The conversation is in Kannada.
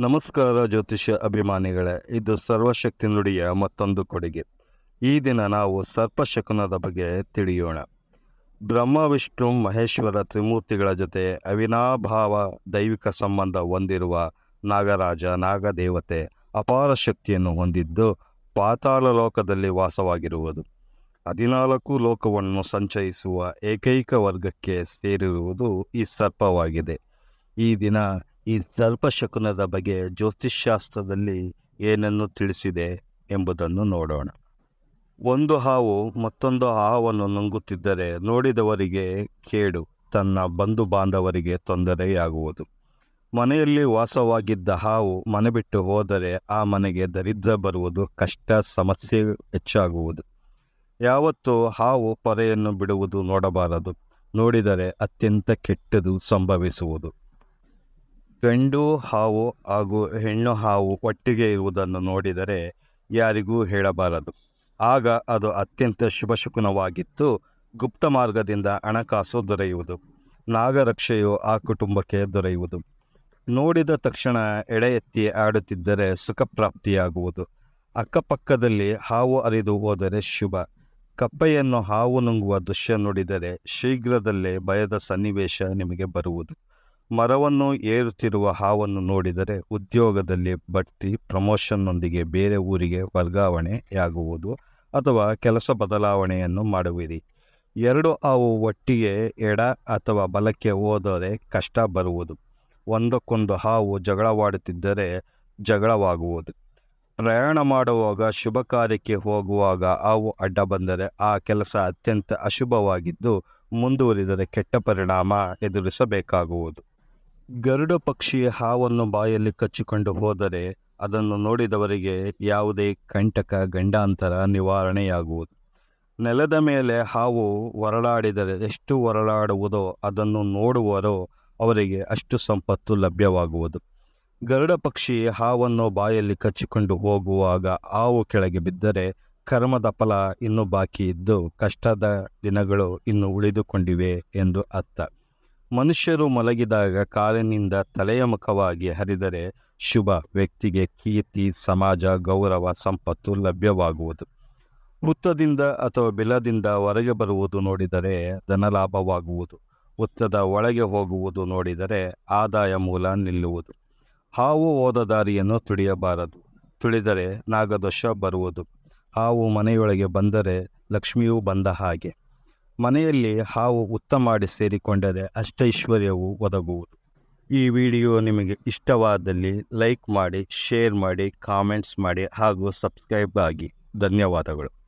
ನಮಸ್ಕಾರ ಜ್ಯೋತಿಷ್ಯ ಅಭಿಮಾನಿಗಳೇ, ಇದು ಸರ್ವಶಕ್ತಿ ನುಡಿಯ ಮತ್ತೊಂದು ಕೊಡುಗೆ. ಈ ದಿನ ನಾವು ಸರ್ಪಶಕುನದ ಬಗ್ಗೆ ತಿಳಿಯೋಣ. ಬ್ರಹ್ಮ ವಿಷ್ಣು ಮಹೇಶ್ವರ ತ್ರಿಮೂರ್ತಿಗಳ ಜೊತೆ ಅವಿನಾಭಾವ ದೈವಿಕ ಸಂಬಂಧ ಹೊಂದಿರುವ ನಾಗರಾಜ ನಾಗದೇವತೆ ಅಪಾರ ಶಕ್ತಿಯನ್ನು ಹೊಂದಿದ್ದು ಪಾತಾಳ ಲೋಕದಲ್ಲಿ ವಾಸವಾಗಿರುವುದು. ಹದಿನಾಲ್ಕು ಲೋಕವನ್ನು ಸಂಚಯಿಸುವ ಏಕೈಕ ವರ್ಗಕ್ಕೆ ಸೇರಿರುವುದು ಈ ಸರ್ಪವಾಗಿದೆ. ಈ ದಿನ ಈ ಸರ್ಪಶಕುನದ ಬಗ್ಗೆ ಜ್ಯೋತಿಷ್ಶಾಸ್ತ್ರದಲ್ಲಿ ಏನನ್ನು ತಿಳಿಸಿದೆ ಎಂಬುದನ್ನು ನೋಡೋಣ. ಒಂದು ಹಾವು ಮತ್ತೊಂದು ಹಾವನ್ನು ನುಂಗುತ್ತಿದ್ದರೆ ನೋಡಿದವರಿಗೆ ಕೇಡು, ತನ್ನ ಬಂಧು ಬಾಂಧವರಿಗೆ ತೊಂದರೆಯಾಗುವುದು. ಮನೆಯಲ್ಲಿ ವಾಸವಾಗಿದ್ದ ಹಾವು ಮನೆ ಬಿಟ್ಟು ಹೋದರೆ ಆ ಮನೆಗೆ ದರಿದ್ರ ಬರುವುದು ಕಷ್ಟ, ಸಮಸ್ಯೆ ಹೆಚ್ಚಾಗುವುದು. ಯಾವತ್ತೂ ಹಾವು ಪೊರೆಯನ್ನು ಬಿಡುವುದು ನೋಡಬಾರದು, ನೋಡಿದರೆ ಅತ್ಯಂತ ಕೆಟ್ಟದು ಸಂಭವಿಸುವುದು. ಗಂಡು ಹಾವು ಹಾಗೂ ಹೆಣ್ಣು ಹಾವು ಒಟ್ಟಿಗೆ ಇರುವುದನ್ನು ನೋಡಿದರೆ ಯಾರಿಗೂ ಹೇಳಬಾರದು. ಆಗ ಅದು ಅತ್ಯಂತ ಶುಭಶಕುನವಾಗಿತ್ತು. ಗುಪ್ತ ಮಾರ್ಗದಿಂದ ಹಣಕಾಸು ದೊರೆಯುವುದು. ನಾಗರಕ್ಷೆಯು ಆ ಕುಟುಂಬಕ್ಕೆ ದೊರೆಯುವುದು. ನೋಡಿದ ತಕ್ಷಣ ಎಡೆ ಎತ್ತಿ ಆಡುತ್ತಿದ್ದರೆ ಸುಖ ಪ್ರಾಪ್ತಿಯಾಗುವುದು ಅಕ್ಕಪಕ್ಕದಲ್ಲಿ ಹಾವು ಅರಿದು ಹೋದರೆ ಶುಭ. ಕಪ್ಪೆಯನ್ನು ಹಾವು ನುಂಗುವ ದೃಶ್ಯ ನೋಡಿದರೆ ಶೀಘ್ರದಲ್ಲೇ ಭಯದ ಸನ್ನಿವೇಶ ನಿಮಗೆ ಬರುವುದು. ಮರವನ್ನು ಏರುತ್ತಿರುವ ಹಾವನ್ನು ನೋಡಿದರೆ ಉದ್ಯೋಗದಲ್ಲಿ ಬಡ್ತಿ ಪ್ರಮೋಷನ್ನೊಂದಿಗೆ ಬೇರೆ ಊರಿಗೆ ವರ್ಗಾವಣೆಯಾಗುವುದು ಅಥವಾ ಕೆಲಸ ಬದಲಾವಣೆಯನ್ನು ಮಾಡುವಿರಿ. ಎರಡು ಹಾವು ಒಟ್ಟಿಗೆ ಎಡ ಅಥವಾ ಬಲಕ್ಕೆ ಹೋದರೆ ಕಷ್ಟ ಬರುವುದು. ಒಂದಕ್ಕೊಂದು ಹಾವು ಜಗಳವಾಡುತ್ತಿದ್ದರೆ ಜಗಳವಾಗುವುದು. ಪ್ರಯಾಣ ಮಾಡುವಾಗ ಶುಭ ಕಾರ್ಯಕ್ಕೆ ಹೋಗುವಾಗ ಹಾವು ಅಡ್ಡ ಬಂದರೆ ಆ ಕೆಲಸ ಅತ್ಯಂತ ಅಶುಭವಾಗಿದ್ದು, ಮುಂದುವರಿದರೆ ಕೆಟ್ಟ ಪರಿಣಾಮ ಎದುರಿಸಬೇಕಾಗುವುದು. ಗರುಡ ಪಕ್ಷಿ ಹಾವನ್ನು ಬಾಯಲ್ಲಿ ಕಚ್ಚಿಕೊಂಡು ಹೋದರೆ ಅದನ್ನು ನೋಡಿದವರಿಗೆ ಯಾವುದೇ ಕಂಟಕ, ಗಂಡಾಂತರ ನಿವಾರಣೆಯಾಗುವುದು. ನೆಲದ ಮೇಲೆ ಹಾವು ಹೊರಳಾಡಿದರೆ ಎಷ್ಟು ಹೊರಳಾಡುವುದೋ ಅದನ್ನು ನೋಡುವರೋ ಅವರಿಗೆ ಅಷ್ಟು ಸಂಪತ್ತು ಲಭ್ಯವಾಗುವುದು. ಗರುಡ ಪಕ್ಷಿ ಹಾವನ್ನು ಬಾಯಲ್ಲಿ ಕಚ್ಚಿಕೊಂಡು ಹೋಗುವಾಗ ಹಾವು ಕೆಳಗೆ ಬಿದ್ದರೆ ಕರ್ಮದ ಫಲ ಇನ್ನೂ ಬಾಕಿ ಇದ್ದು ಕಷ್ಟದ ದಿನಗಳು ಇನ್ನು ಉಳಿದುಕೊಂಡಿವೆ ಎಂದು ಅರ್ಥ. ಮನುಷ್ಯರು ಮಲಗಿದಾಗ ಕಾಲಿನಿಂದ ತಲೆಯ ಮುಖವಾಗಿ ಹರಿದರೆ ಶುಭ, ವ್ಯಕ್ತಿಗೆ ಕೀರ್ತಿ, ಸಮಾಜ, ಗೌರವ, ಸಂಪತ್ತು ಲಭ್ಯವಾಗುವುದು. ವೃತ್ತದಿಂದ ಅಥವಾ ಬಿಲದಿಂದ ಹೊರಗೆ ಬರುವುದು ನೋಡಿದರೆ ಧನಲಾಭವಾಗುವುದು. ವೃತ್ತದ ಒಳಗೆ ಹೋಗುವುದು ನೋಡಿದರೆ ಆದಾಯ ಮೂಲ ನಿಲ್ಲುವುದು. ಹಾವು ಹೋದ ದಾರಿಯನ್ನು ತುಳಿಯಬಾರದು. ತುಳಿದರೆ ನಾಗದೋಷ ಬರುವುದು. ಹಾವು ಮನೆಯೊಳಗೆ ಬಂದರೆ ಲಕ್ಷ್ಮಿಯೂ ಬಂದ ಹಾಗೆ. ಮನೆಯಲ್ಲಿ ಹಾವು ಉತ್ತಮಾಡಿ ಸೇರಿಕೊಂಡರೆ ಅಷ್ಟೈಶ್ವರ್ಯವು ಒದಗುವುದು. ಈ ವಿಡಿಯೋ ನಿಮಗೆ ಇಷ್ಟವಾದಲ್ಲಿ ಲೈಕ್ ಮಾಡಿ, ಶೇರ್ ಮಾಡಿ, ಕಾಮೆಂಟ್ಸ್ ಮಾಡಿ ಹಾಗೂ ಸಬ್ಸ್ಕ್ರೈಬ್ ಆಗಿ. ಧನ್ಯವಾದಗಳು.